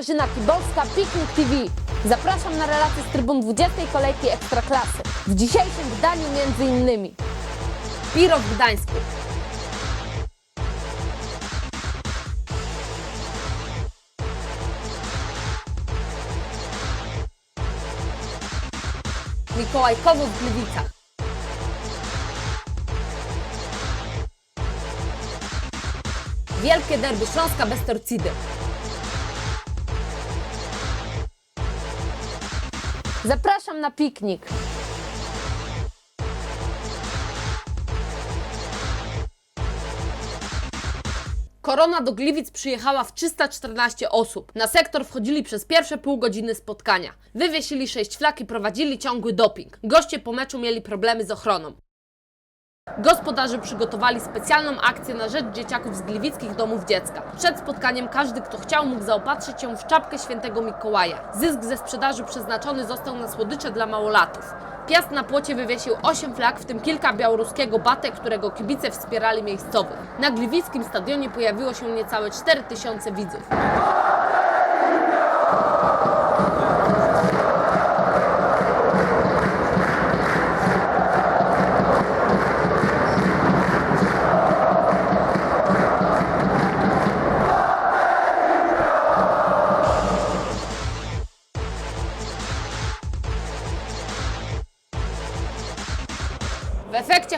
Grażyna Kibolska, Piknik TV. Zapraszam na relację z trybun 20 kolejki Ekstraklasy. W dzisiejszym wydaniu innymi Piro w Gdańsku, Mikołaj Kowo w Gliwicach, Wielkie derby Śląska bez Torcidy. Zapraszam na piknik. Korona do Gliwic przyjechała w 314 osób. Na sektor wchodzili przez pierwsze pół godziny spotkania. Wywiesili sześć flag i prowadzili ciągły doping. Goście po meczu mieli problemy z ochroną. Gospodarze przygotowali specjalną akcję na rzecz dzieciaków z gliwickich domów dziecka. Przed spotkaniem każdy, kto chciał, mógł zaopatrzyć się w czapkę świętego Mikołaja. Zysk ze sprzedaży przeznaczony został na słodycze dla małolatów. Piast na płocie wywiesił 8 flag, w tym kilka białoruskiego batek, którego kibice wspierali miejscowych. Na gliwickim stadionie pojawiło się niecałe 4000 widzów.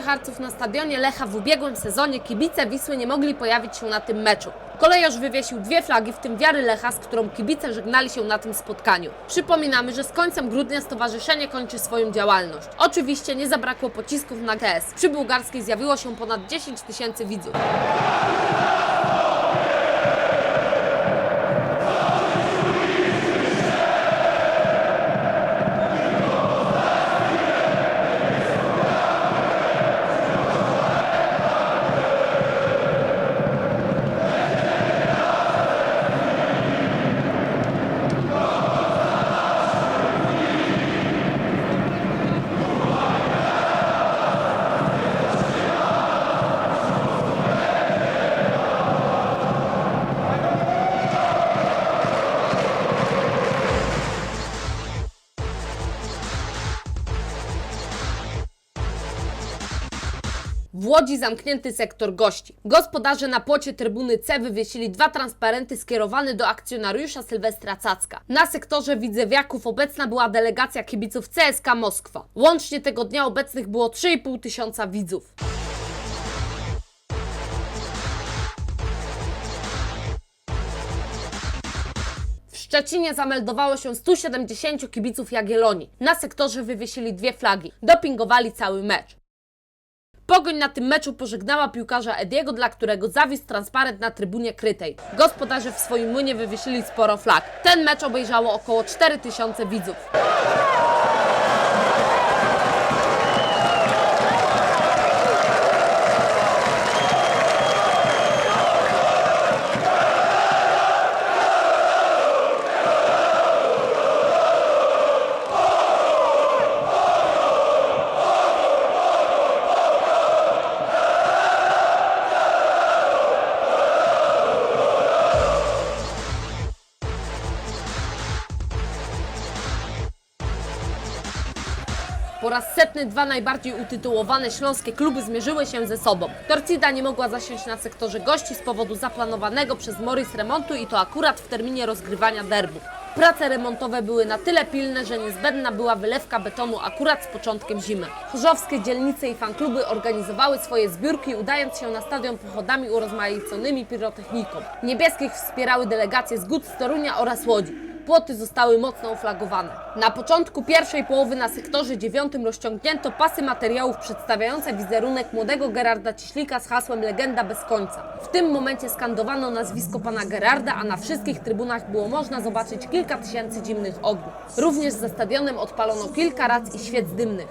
Harców na stadionie Lecha w ubiegłym sezonie kibice Wisły nie mogli pojawić się na tym meczu. Kolejarz wywiesił dwie flagi, w tym wiary Lecha, z którą kibice żegnali się na tym spotkaniu. Przypominamy, że z końcem grudnia stowarzyszenie kończy swoją działalność. Oczywiście nie zabrakło pocisków na KS. Przy bułgarskiej zjawiło się ponad 10 tysięcy widzów. Łodzi zamknięty sektor gości. Gospodarze na płocie trybuny C wywiesili dwa transparenty skierowane do akcjonariusza Sylwestra Cacka. Na sektorze Widzewiaków obecna była delegacja kibiców CSK Moskwa. Łącznie tego dnia obecnych było 3,5 tysiąca widzów. W Szczecinie zameldowało się 170 kibiców Jagiellonii. Na sektorze wywiesili dwie flagi. Dopingowali cały mecz. Pogoń na tym meczu pożegnała piłkarza Ediego, dla którego zawisł transparent na trybunie krytej. Gospodarze w swoim młynie wywiesili sporo flag. Ten mecz obejrzało około 4000 widzów. Raz setny dwa najbardziej utytułowane śląskie kluby zmierzyły się ze sobą. Torcida nie mogła zasiąść na sektorze gości z powodu zaplanowanego przez Morris remontu i to akurat w terminie rozgrywania derbu. Prace remontowe były na tyle pilne, że niezbędna była wylewka betonu akurat z początkiem zimy. Chorzowskie dzielnice i fankluby organizowały swoje zbiórki, udając się na stadion pochodami urozmaiconymi pirotechniką. Niebieskich wspierały delegacje z z Torunia oraz Łodzi. Płoty zostały mocno oflagowane. Na początku pierwszej połowy na sektorze dziewiątym rozciągnięto pasy materiałów przedstawiające wizerunek młodego Gerarda Ciślika z hasłem Legenda bez końca. W tym momencie skandowano nazwisko pana Gerarda, a na wszystkich trybunach było można zobaczyć kilka tysięcy zimnych ogniw. Również za stadionem odpalono kilka rac i świec dymnych.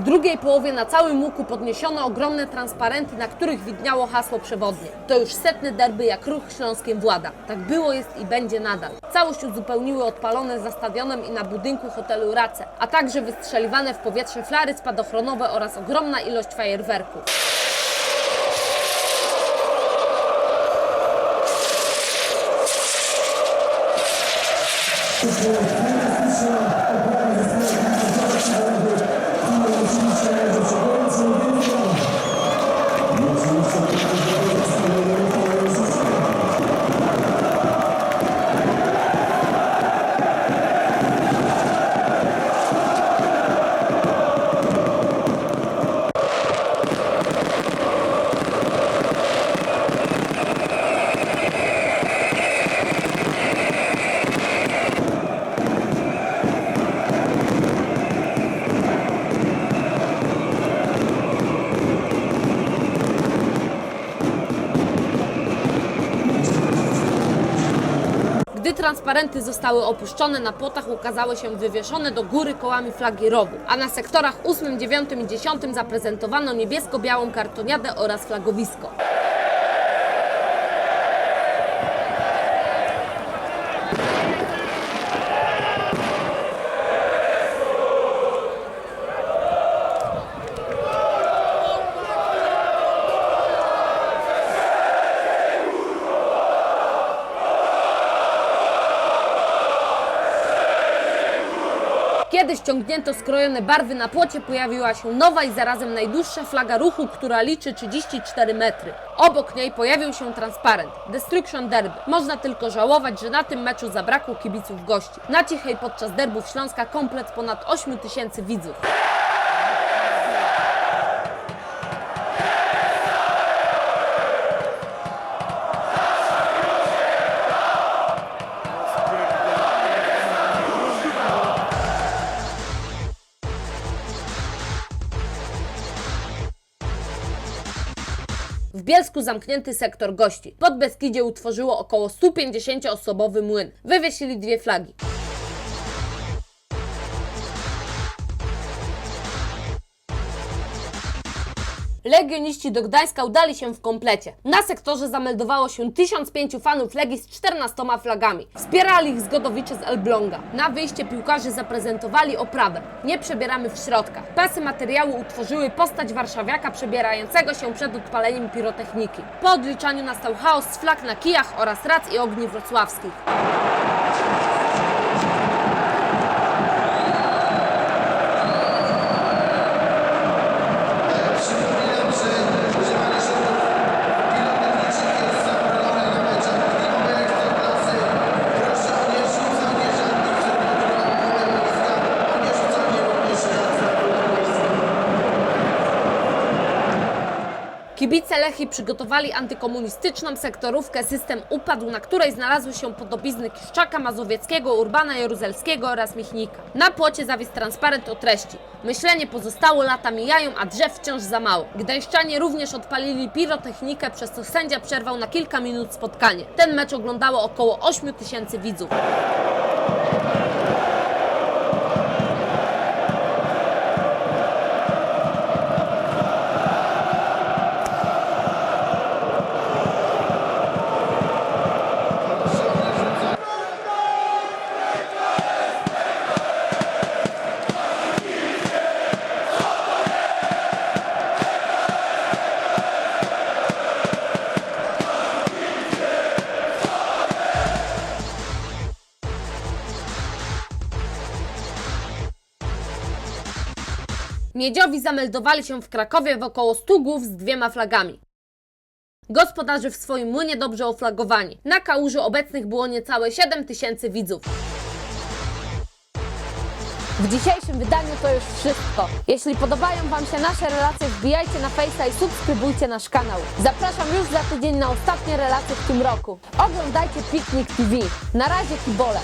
W drugiej połowie na całym łuku podniesiono ogromne transparenty, na których widniało hasło przewodnie. To już setny derby jak ruch śląskiem włada. Tak było, jest i będzie nadal. Całość uzupełniły odpalone za stadionem i na budynku hotelu Race, a także wystrzeliwane w powietrze flary spadochronowe oraz ogromna ilość fajerwerków. Gdy transparenty zostały opuszczone, na płotach ukazały się wywieszone do góry kołami flagi rowu, a na sektorach 8, 9 i 10 zaprezentowano niebiesko-białą kartoniadę oraz flagowisko. Kiedy ściągnięto skrojone barwy na płocie, pojawiła się nowa i zarazem najdłuższa flaga ruchu, która liczy 34 metry. Obok niej pojawił się transparent Destruction Derby. Można tylko żałować, że na tym meczu zabrakło kibiców gości. Na cichej podczas derbów Śląska komplet ponad 8 tysięcy widzów. W Bielsku zamknięty sektor gości. Pod Beskidzie utworzyło około 150-osobowy młyn. Wywiesili dwie flagi. Legioniści do Gdańska udali się w komplecie. Na sektorze zameldowało się 1005 fanów Legii z 14 flagami. Wspierali ich zgodowicze z Elbląga. Na wyjście piłkarzy zaprezentowali oprawę. Nie przebieramy w środkach. Pasy materiału utworzyły postać warszawiaka przebierającego się przed odpaleniem pirotechniki. Po odliczaniu nastał chaos z flag na kijach oraz rac i ogni wrocławskich. Kibice Lechi przygotowali antykomunistyczną sektorówkę System upadł, na której znalazły się podobizny Kiszczaka, Mazowieckiego, Urbana Jaruzelskiego oraz Michnika. Na płocie zawisł transparent o treści. Myślenie pozostało, lata mijają, a drzew wciąż za mało. Gdańszczanie również odpalili pirotechnikę, przez co sędzia przerwał na kilka minut spotkanie. Ten mecz oglądało około 8 tysięcy widzów. Miedziowi zameldowali się w Krakowie w około 100 głów z dwiema flagami. Gospodarze w swoim młynie dobrze oflagowani. Na kałuży obecnych było niecałe 7 tysięcy widzów. W dzisiejszym wydaniu to już wszystko. Jeśli podobają Wam się nasze relacje, wbijajcie na Face'a i subskrybujcie nasz kanał. Zapraszam już za tydzień na ostatnie relacje w tym roku. Oglądajcie Piknik TV. Na razie kibole.